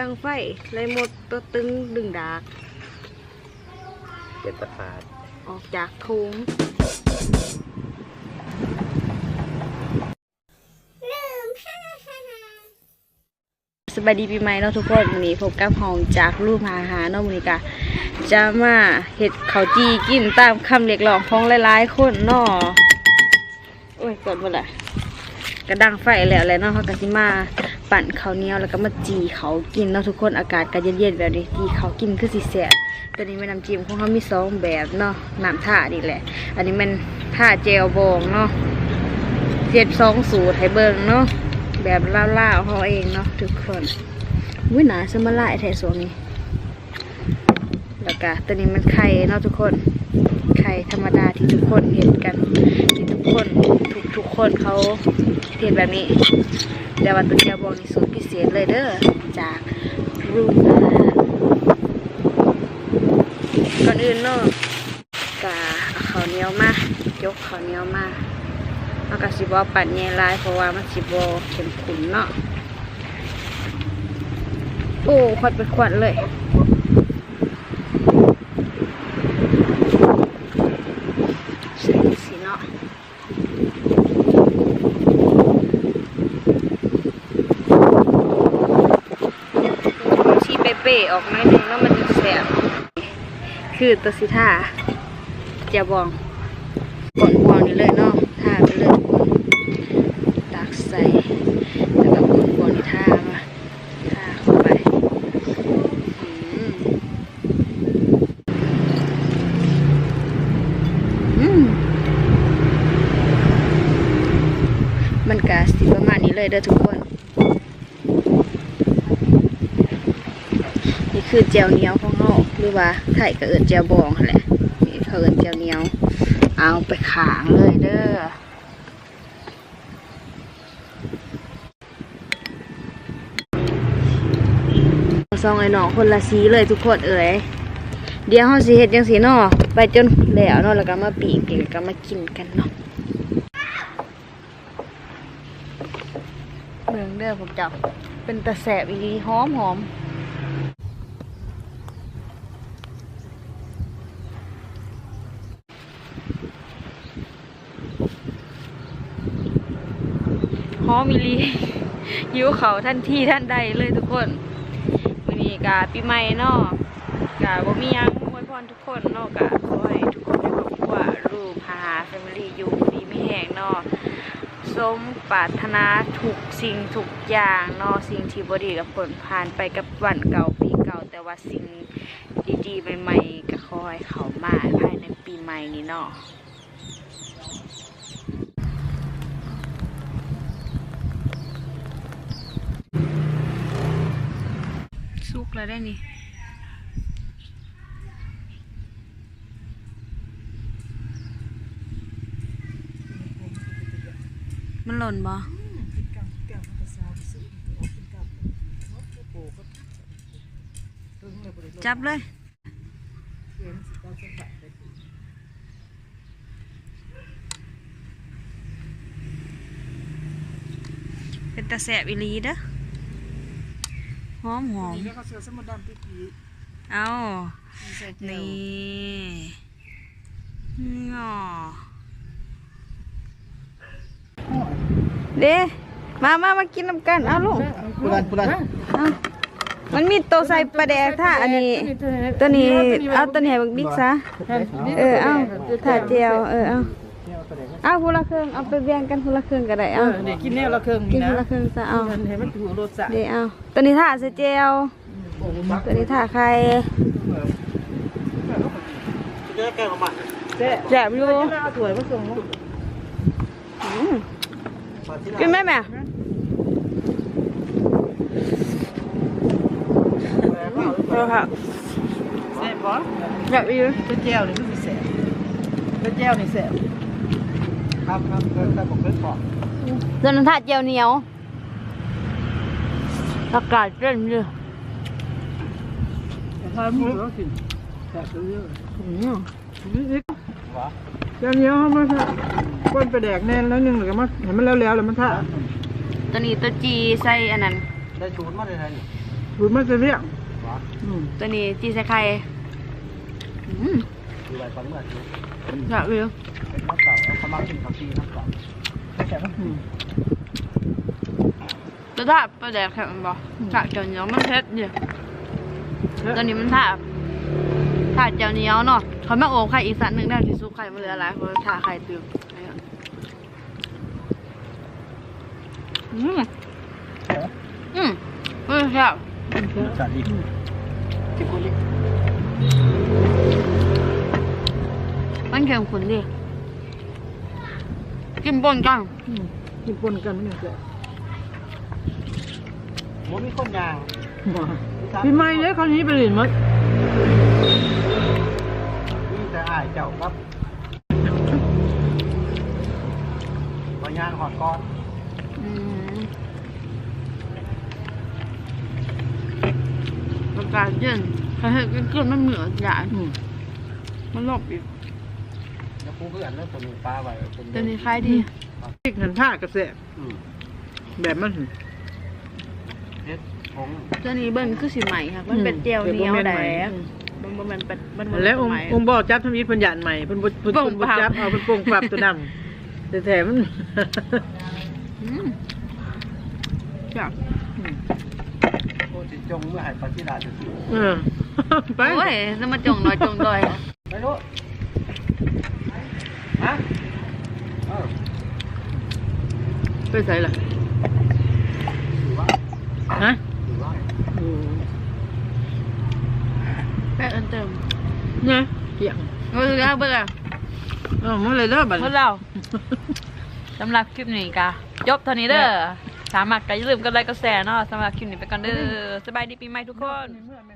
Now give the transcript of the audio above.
ดังไฟเลยหมดตัวตึงดึงดาก เป็นตะขาดออกจากโค้งสบายดีปีใหม่เนาะทุกคนวันนี้พบกับห้องจากรูปหาหาเนาะวันนี้กะจะมาเห็ดข้าวจีกินตามคำเรียกร้องของหลายๆคนเนาะโอ้ยก่อนเมื่อไหร่กระดังไฟแล้วแหละเนาะเขาก็สิมา ปั่นข้าวเหนียวแล้วก็มาจีเขากินเนาะทุกคนอากาศก็เย็นๆแบบนี้จีเขากินคือสิแสบตัวนี้เป็นน้ำจิ้มของเขามีสองแบบเนาะน้ำท่านี่แหละ อันนี้มันท่าเจลบองเนาะเจ็ดสองสูตรให้เบิ่งเนาะแบบล่าวๆเขาเองเนาะทุกคนวิหนาสมาลายแท้สวงนี้แล้วก็ตัวนี้มันไข่เนาะทุกคน ไข่ธรรมดาที่ทุกคนเห็นกันที่ทุกคนทุกทุกคนเขาเห็นแบบนี้ แต่ว่าตัวเจียวบองนี่สูตรพิเศษเลยเด้อจากรูมอาหารก่อนอื่นเนาะกะเอาข้าวเหนียวมายกข้าวเหนียวมาเอากะสิบอปั่นแย่ลายเพราะว่ามันสิบอเข้มขุนเนาะโอ้ขวดเป็นขวดเลย ใส่สีเนาะชี เป๊ะออกมาหนึ่งแล้วมันจะแสบคือตัวสีท่าจะบองก่อนบองนี่เลยเนาะท่าไปเลยทุกคนตักใส่แล้วก็ก่อนบองนี่ท่ามาท่าเข้าไปอื้มมันกะสิประมาณนี้เลยเด้อทุกคน นี่ คือแจวเหนียวของเราหรือว่าไข่ก็เอิดแจวบองแหละนี่เขาเอิดแจวเหนียว เอาไปขางเลยเด้อซองไอ้หนองคนละสีเลยทุกคนเอ๋ยเดี๋ยวเราสิเฮ็ดจังสีนาะไปจนแล้วนาะแล้วก็มาปีกแล้วก็มากินกันเนาะเมืองเด้อผมจับเป็นตะแสบอีหลีหอมหอม อมอีหลีหิวเขาวทันที่ท่านใดเลยทุกคนวันนี้กาปีใหม่เนาะกาบ่มียังอวยพรทุกคนเนาะกาขอให้ทุกคนในครอบครัวลูกหาแฟมิลี่อยู่ดีไม่แห้งเนาะสมปรารถนาทุกสิ่งทุกอย่างเนาะสิ่งที่บดีกับผลผ่านไปกับวันเก่าปีเก่า แต่ว่าสิ่งดีๆใหม่ๆก็คอยเขามาภายในปีใหม่นี้เนาะ กแล้วได้นี่มันหล่นบ่จับเลยเป็นตะแสบอีลีเด้อ อมหอมแล้วก็เสือสมุดดำปีกีเอาใส่เจลนี่งอเด้มามามากินน้ำกันเอาลูกผู้ดันผู้ดันเอามันมีตัวใส่ปลาแดกถ้าอันนี้ ตัวนี้ เอาตัวนี้ให้บักบิ๊กซะ เออ เอาถ่าเจียว เออ เอาเอาพูละเครื่องเอาไปเบียงกันพูละเครื่องก็ได้เอเอาอเด็กกินแนวละเครื่องกินี่นนะพูละเครื่องซะเอาเห็นมันถูกรสสะเดี๋ยวเอาตัวนี้ถ่าใส่เจียวตัวนี้ถ่าไข่เจอแก้วมาแซ่บแซ่บอยู่จะเอาถ้วยมาส่งลูกอืมกินไหมแม่เออค่ะแซ่บบ่แซ่บอยู่เป็นแจ่วนี่มันสิแซ่บเป็นแจ่วนี่แซ่บ ครับครับเคยเคยผมเคยบอกตัวนั้นถ่าเจียวเหนียวอากาศเย็นเลยแต่ถ้ามีก็กินแซ่บเยอะอืมนี่วะเจ้าเนี้ยเขามาซะก้นไปแดกแน่นแล้วนึงแล้วก็มาเห็นมันแล้วๆแล้วมันท่าตัวนี้ตัวจีใส่อันนั้นได้ชูนมาเลยนะนี่บุญมาจะเรียกวะอืมตัวนี้จีใส่ไข่อืมดูอะไรฟังเมื่อกี้อยากเลย เป็นน้ำเก่าแล้วเขามากินข้าวจีน้ำเก่าแค่ว่าอืมแล้วถ้าปลาแดกแข็งบ่ถ้าเจียวเหนียวมันเผ็ดเนี่ยตัวนี้มันถ้าถ้าเจียวเหนียวเนาะเขามาโอบไข่อีกสันหนึ่งได้ที่ซุปไข่มาเหลืออะไรเขาถ้าไข่ตื่นอืมอืมเออครับจัดอีกกินคนนี้มันเค็มขุนดิ กินปนกันอืมกินปนกันไม่หนึ่งแหละหมูมีคนยางพี่ไม่เนี่ยคราวนี้ไปเรียนมั้ยนี่แต่อายเจ้าครับบางยางหอดก้อนอืมประกาศเย็นใครเห็นกินมันเหมือนใหญ่อืมมันหลบอีก แล้วกูเพื่อนแล้วตัวนี้ปลาไว้เป็นตัวนี้คล้ายดีพริกหันท่ากระแสบอืมแบบมันเฮ็ดผงตัวนี้เบิ้ลคือสีใหม่ค่ะ มันเป็นเจียวเหนียวแดงมันบ่แมันเป็นมันบ่แล้วองใหค์ม่องค์บอกจับทำอีทเพันยานใหม่เพิ่นบ่เพิ่นโป่งเพิ่นบ่ปรับจับเอาเพิ่นโป่งปรับตัวดำแต่แถมมันอืมจ้ะโอ้จิจงเมื่อหายปลาที่ดาจะสิเออไปโอ้ยจะมาจงน้อยจงดอยไปรู้ ฮะเออไปใส่ล่ะถือว่าฮะถือว่าอืมแป้งอันเติมเนี่ยเกี่ยงเออแล้วเบิ่งอะเอ้ามาเลยเด้อบัดพวนี้กเราสำหรับคลิปนี้กะจบเท่านี้เด้อสามารถก็อย่าลืมกดไลค์กดแชร์เนาะสำหรับคลิปนี้ไปก่อนเด้อสบายดีปีใหม่ทุกคนเมื่อแม่